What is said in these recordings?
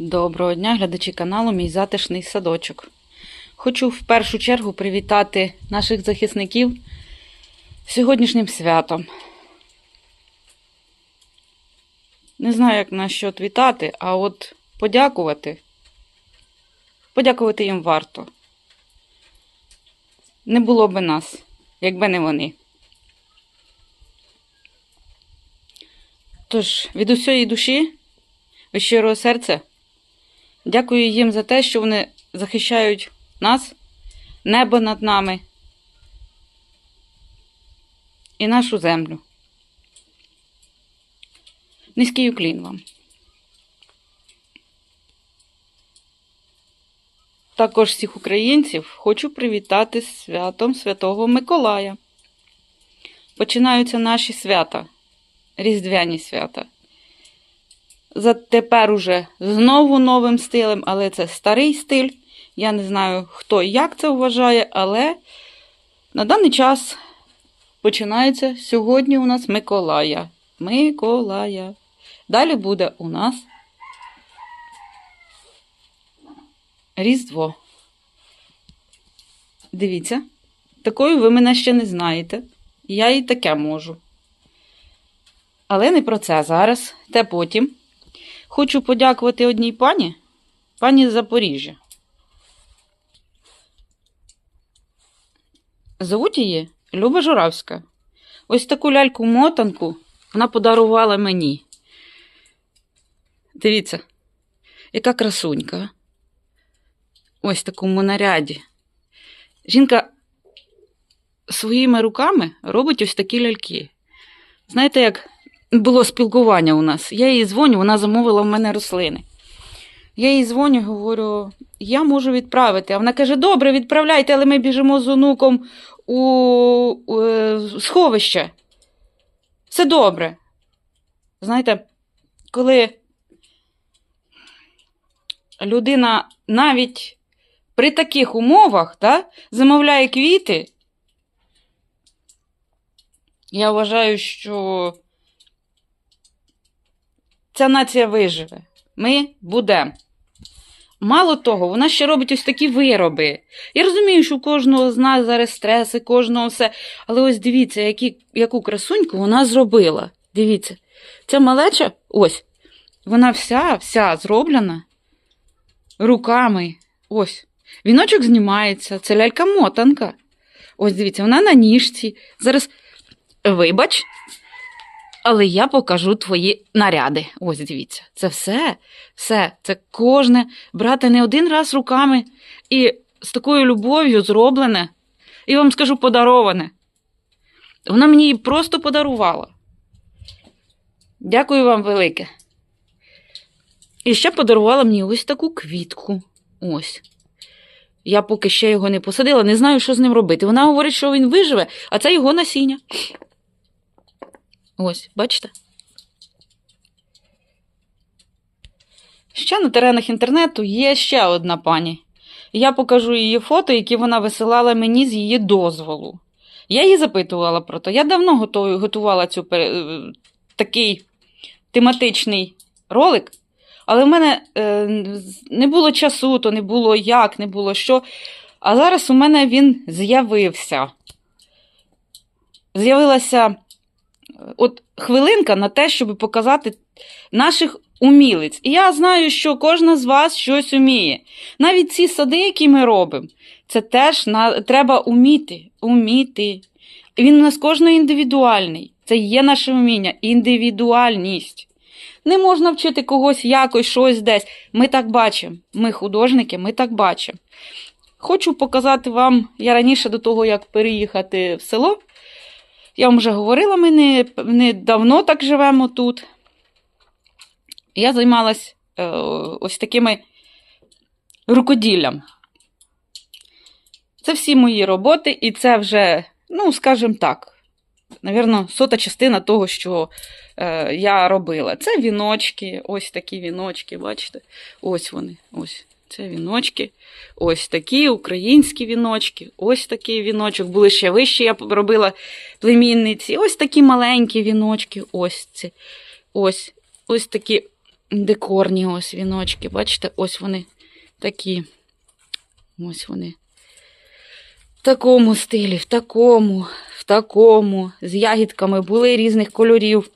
Доброго дня, глядачі каналу Мій затишний садочок. Хочу в першу чергу привітати наших захисників сьогоднішнім святом. Не знаю, як на що вітати, а от подякувати. Подякувати їм варто. Не було би нас, якби не вони. Тож, від усієї душі, від щирого серця, дякую їм за те, що вони захищають нас, небо над нами і нашу землю. Низький уклін вам. Також всіх українців хочу привітати з святом Святого Миколая. Починаються наші свята, різдвяні свята. Тепер уже знову новим стилем, але це старий стиль. Я не знаю, хто і як це вважає, але на даний час починається сьогодні у нас Миколая. Миколая. Далі буде у нас Різдво. Дивіться, такою ви мене ще не знаєте. Я і таке можу. Але не про це зараз, те потім. Хочу подякувати одній пані, пані з Запоріжжя. Зовуть її Люба Журавська. Ось таку ляльку-мотанку вона подарувала мені. Дивіться, яка красунька. Ось такому наряді. Жінка своїми руками робить ось такі ляльки. Знаєте, як було спілкування у нас. Я їй дзвоню, вона замовила в мене рослини. Я їй дзвоню, говорю, я можу відправити. А вона каже: добре, відправляйте, але ми біжимо з онуком у, у е, сховище. Все добре. Знаєте, коли людина навіть при таких умовах да, замовляє квіти, я вважаю, що ця нація виживе. Ми будемо. Мало того, вона ще робить ось такі вироби. Я розумію, що у кожного з нас зараз стреси, кожного все. Але ось дивіться, які, яку красуньку вона зробила. Дивіться, ця малеча, ось, вона вся, вся зроблена руками. Ось. Віночок знімається, це лялька-мотанка. Ось дивіться, вона на ніжці. Зараз, вибач, але я покажу твої наряди. Ось дивіться, це все, все, це кожне брати не один раз руками і з такою любов'ю зроблене, і вам скажу подароване. Вона мені її просто подарувала. Дякую вам велике. І ще подарувала мені ось таку квітку. Ось. Я поки ще його не посадила, не знаю, що з ним робити. Вона говорить, що він виживе, а це його насіння. Ось, бачите? Ще на теренах інтернету є ще одна пані. Я покажу її фото, які вона висилала мені з її дозволу. Я її запитувала про те. Я давно готувала цю, е, такий тематичний ролик, але в мене е, не було часу, то не було як, не було що. А зараз у мене він з'явився. З'явилася от хвилинка на те, щоб показати наших умілиць. І я знаю, що кожна з вас щось уміє. Навіть ці сади, які ми робимо, це теж на, треба уміти. уміти. Він у нас кожен індивідуальний. Це є наше вміння, індивідуальність. Не можна вчити когось якось, щось десь. Ми так бачимо. Ми художники, ми так бачимо. Хочу показати вам, я раніше до того, як переїхати в село, я вам вже говорила, ми не, не давно так живемо тут. Я займалась е, ось такими рукоділлям. Це всі мої роботи, і це вже, ну, скажімо так, навірно, сота частина того, що е, я робила. Це віночки, ось такі віночки, бачите? Ось вони. ось. Це віночки. Ось такі українські віночки. Ось такий віночок. Були ще вищі, я робила племінниці. Ось такі маленькі віночки. Ось ці. Ось. Ось такі декорні ось віночки. Бачите, ось вони такі. Ось вони. В такому стилі, в такому, в такому, з ягідками були різних кольорів.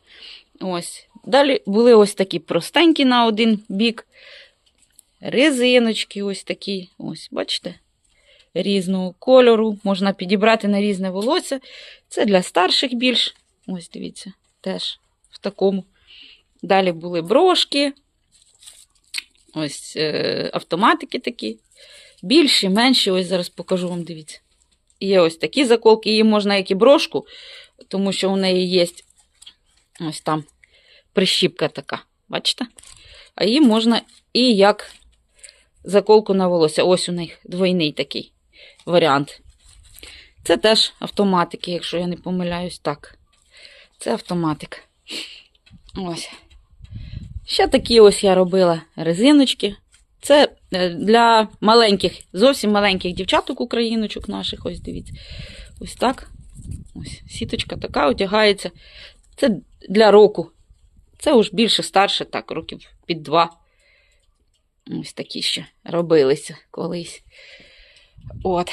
Ось. Далі були ось такі простенькі на один бік. Резиночки ось такі. Ось, бачите? Різного кольору. Можна підібрати на різне волосся. Це для старших більш. Ось, дивіться, теж в такому. Далі були брошки. Ось е, автоматики такі. Більші, менші, ось зараз покажу вам, дивіться. Є ось такі заколки, її можна як і брошку, тому що у неї є ось там прищіпка така. Бачите? А її можна і як заколку на волосся. Ось у них двойний такий варіант. Це теж автоматики, якщо я не помиляюсь, так. Це автоматик. Ось. Ще такі ось я робила резиночки. Це е, для маленьких, зовсім маленьких дівчаток україночок наших. Ось дивіться. Ось так. Ось сіточка така одягається. Це для року. Це уж більше старше, так, років під два. Ось такі ще робилися колись. От.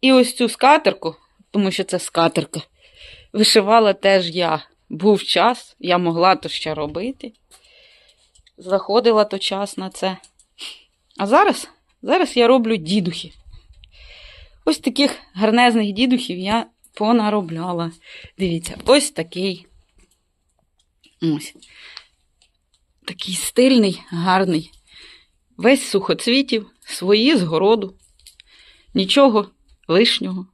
І ось цю скатерку, тому що це скатерка, вишивала теж я. Був час, я могла то ще робити. Заходила то час на це. А зараз, зараз я роблю дідухи. Ось таких гарнезних дідухів я понаробляла. Дивіться, ось такий. Ось. Такий стильний, гарний. Весь сухоцвітів, свої з городу. Нічого лишнього.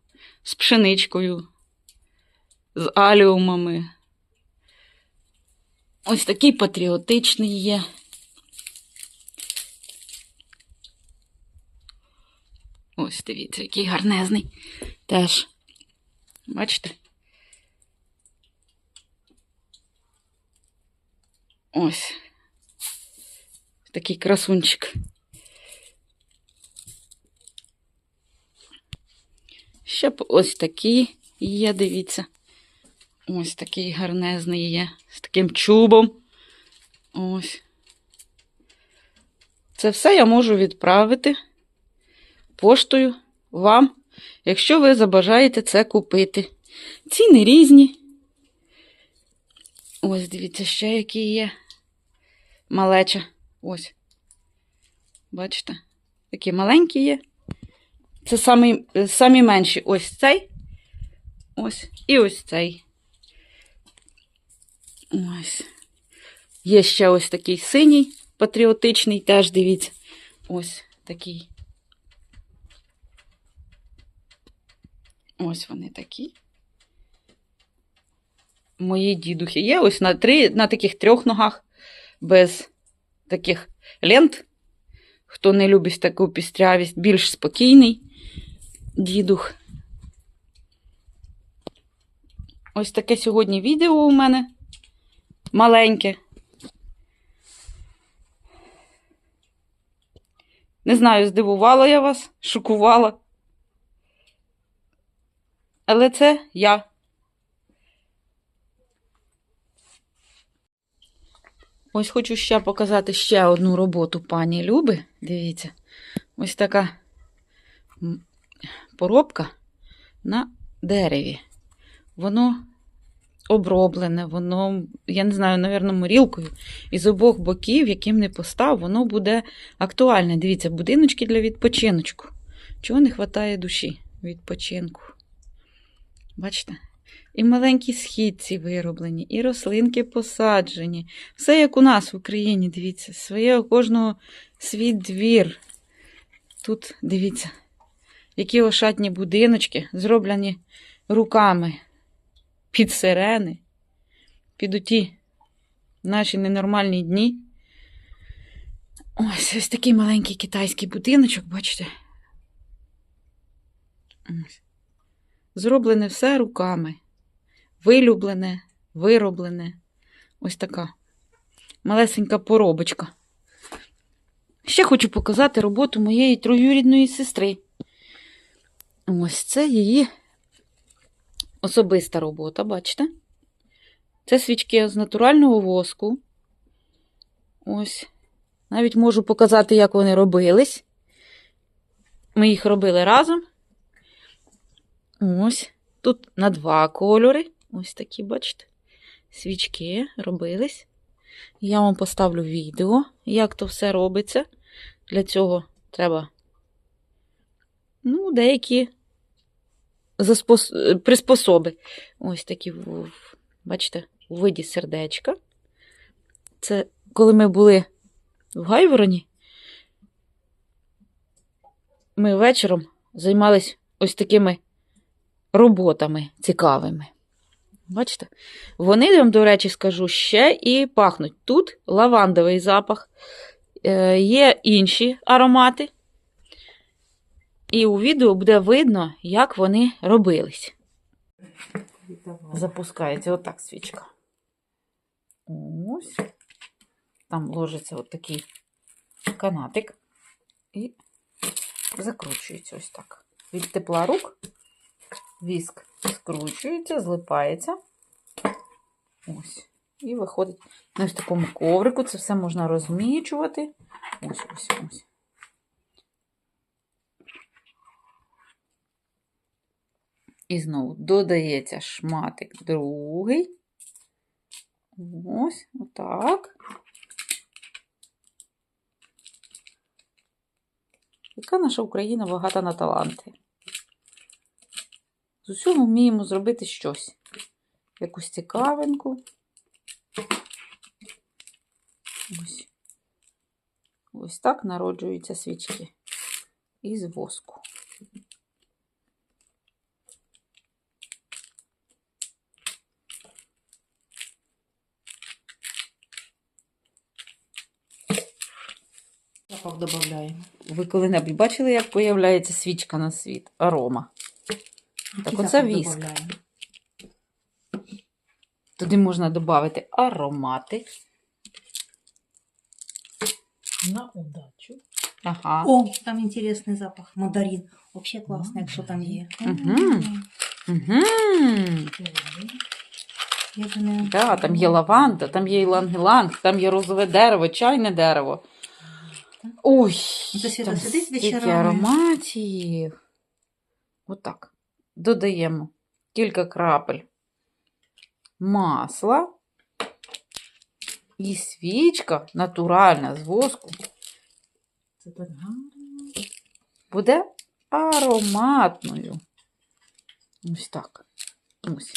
З пшеничкою, з аліумами. Ось такий патріотичний є. Ось дивіться, який гарнезний. Теж. Бачите? Ось. Такий красунчик. Ще ось такі є, дивіться. Ось такий гарнезний є. З таким чубом. Ось. Це все я можу відправити поштою вам, якщо ви забажаєте це купити. Ціни різні. Ось, дивіться, ще які є. Малеча. Ось. Бачите? Такі маленькі є. Це самі, самі менші. Ось цей. Ось. І ось цей. Ось. Є ще ось такий синій, патріотичний, теж дивіться. Ось такий. Ось вони такі. Мої дідухи є ось на три, на таких трьох ногах, без таких лент. Хто не любить таку пістрявість, більш спокійний дідух. Ось таке сьогодні відео у мене маленьке. Не знаю, здивувала я вас, шокувала. Але це я. Ось хочу ще показати ще одну роботу пані Люби. Дивіться, ось така поробка на дереві. Воно оброблене, воно, я не знаю, навірно, морілкою. І з обох боків, яким не постав, воно буде актуальне. Дивіться, будиночки для відпочиночку. Чого не вистачає душі відпочинку? Бачите? І маленькі східці вироблені, і рослинки посаджені. Все як у нас в Україні, дивіться, своє у кожного свій двір. Тут, дивіться, які ошатні будиночки, зроблені руками під сирени, під оті наші ненормальні дні. Ось ось такий маленький китайський будиночок, бачите? Ось. Зроблене все руками. Вилюблене, вироблене. Ось така малесенька поробочка. Ще хочу показати роботу моєї троюрідної сестри. Ось це її особиста робота, бачите? Це свічки з натурального воску. Ось. Навіть можу показати, як вони робились. Ми їх робили разом. Ось. Тут на два кольори. Ось такі, бачите, свічки робились. Я вам поставлю відео, як то все робиться. Для цього треба ну, деякі заспос... приспособи. Ось такі, бачите, у виді сердечка. Це коли ми були в Гайвороні, ми вечором займались ось такими роботами цікавими. Бачите? Вони, я вам, до речі, скажу, ще і пахнуть. Тут лавандовий запах, е, є інші аромати. І у відео буде видно, як вони робились. Запускається отак свічка. Ось. Там ложиться отакий канатик і закручується ось так. Від тепла рук віск скручується, злипається. Ось. І виходить на ось такому коврику. Це все можна розмічувати. Ось, ось, ось. І знову додається шматик другий. Ось, отак. Яка наша Україна багата на таланти. З усього вміємо зробити щось. Якусь цікавинку. Ось. Ось так народжуються свічки. Із воску. Запах додаємо. Ви коли-небудь бачили, як появляється свічка на світ? Арома. Так оце віск. Туди можна додати аромати. На удачу. Ага. О, там интересный запах. Мандарин. Вообще классно, якщо там є. Угу. Я вже. Да, там є лаванда, там є іланг-іланг, там є розове дерево, чайне дерево. Ой, Це Свята там стільки ароматів. Отак. Додаємо кілька крапель масла. І свічка натуральна з воску Це так гарно. буде ароматною. Ось так. Ось.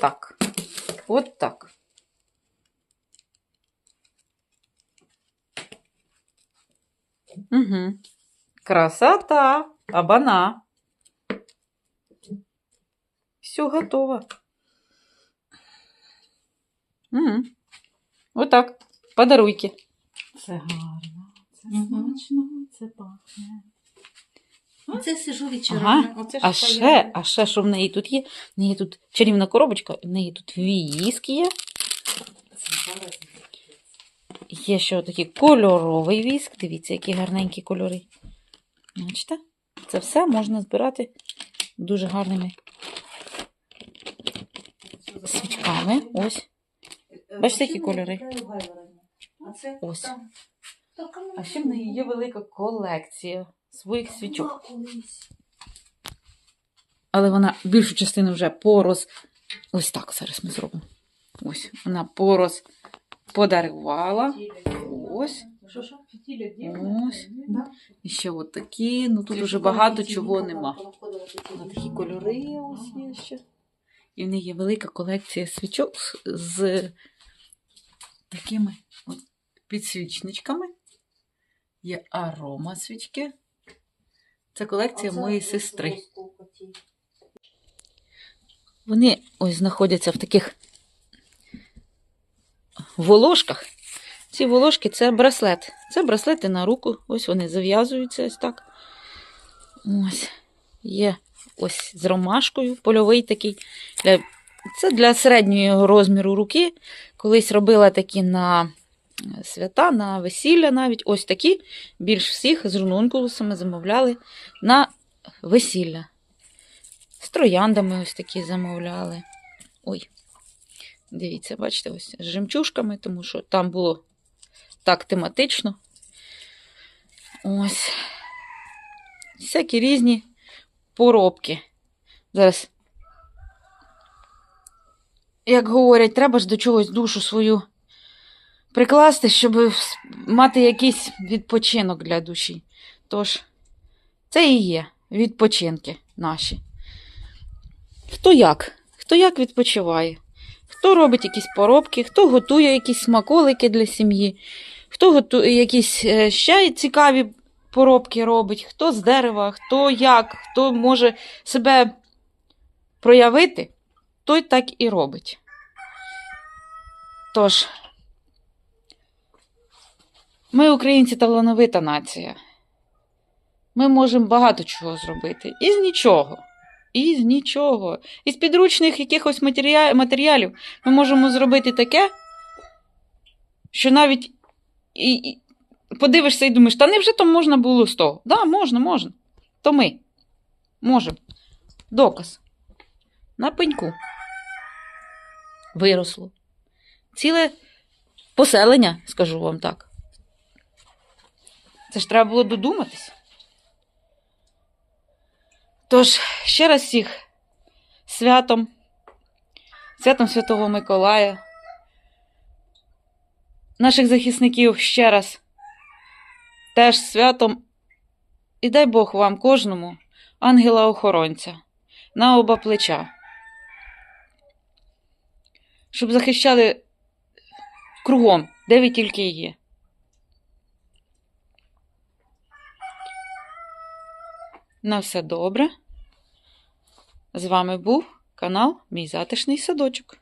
Так. От так. Угу. Красота. Абана. Все готово. Угу. Отак. Подаруйки. Це гарно. Це смачно, це пахне. Оце сижу вечорами. Ага. Оце А ще, а ще, що в неї тут є? В неї тут чарівна коробочка, в неї тут віск є. Це зараз. Є ще такий кольоровий віск. Дивіться, які гарненькі кольори. Бачите? Це все можна збирати дуже гарними свічками. Ось. Бачите, які кольори? Ось. А ще в неї є велика колекція своїх свічок. Але вона більшу частину вже порос. Ось так зараз ми зробимо. Ось, вона порос подарувала. Ось. Ось. І ще от такі. Ну тут уже багато чого нема. не такі. Кольори ось є ще. І в неї є велика колекція свічок з такими от підсвічничками. Є арома свічки. Це колекція моєї сестри. Вони ось знаходяться в таких волошках. Ці волошки це браслет. Це браслети на руку. Ось вони зав'язуються ось так. Ось. Є ось з ромашкою, польовий такий. Це для середнього розміру руки. Колись робила такі на е, свята, на весілля навіть. Ось такі. Більш всіх з рунункулусами замовляли на весілля. З трояндами ось такі замовляли. Ой. Дивіться, бачите, ось з жемчужками, тому що там було так тематично. Ось. Всякі різні поробки. Зараз, як говорять, треба ж до чогось душу свою прикласти, щоб мати якийсь відпочинок для душі. Тож, це і є відпочинки наші. Хто як? Хто як відпочиває? Хто робить якісь поробки, хто готує якісь смаколики для сім'ї, хто готує якісь е, ще цікаві поробки робить, хто з дерева, хто як, хто може себе проявити, той так і робить. Тож, ми, українці, талановита нація. Ми можемо багато чого зробити. Із нічого. Із нічого. Із підручних якихось матеріа- матеріалів ми можемо зробити таке, що навіть і, і подивишся і думаєш, та невже то можна було з того? Да, можна, можна. То ми можемо. Доказ. На пеньку. Виросло. Ціле поселення, скажу вам так. Це ж треба було додуматись. Тож, ще раз всіх святом, святом Святого Миколая, наших захисників ще раз теж святом. І дай Бог вам кожному ангела-охоронця на оба плеча, щоб захищали кругом, де ви тільки є. На все добре. З вами був канал Мій затишний садочок.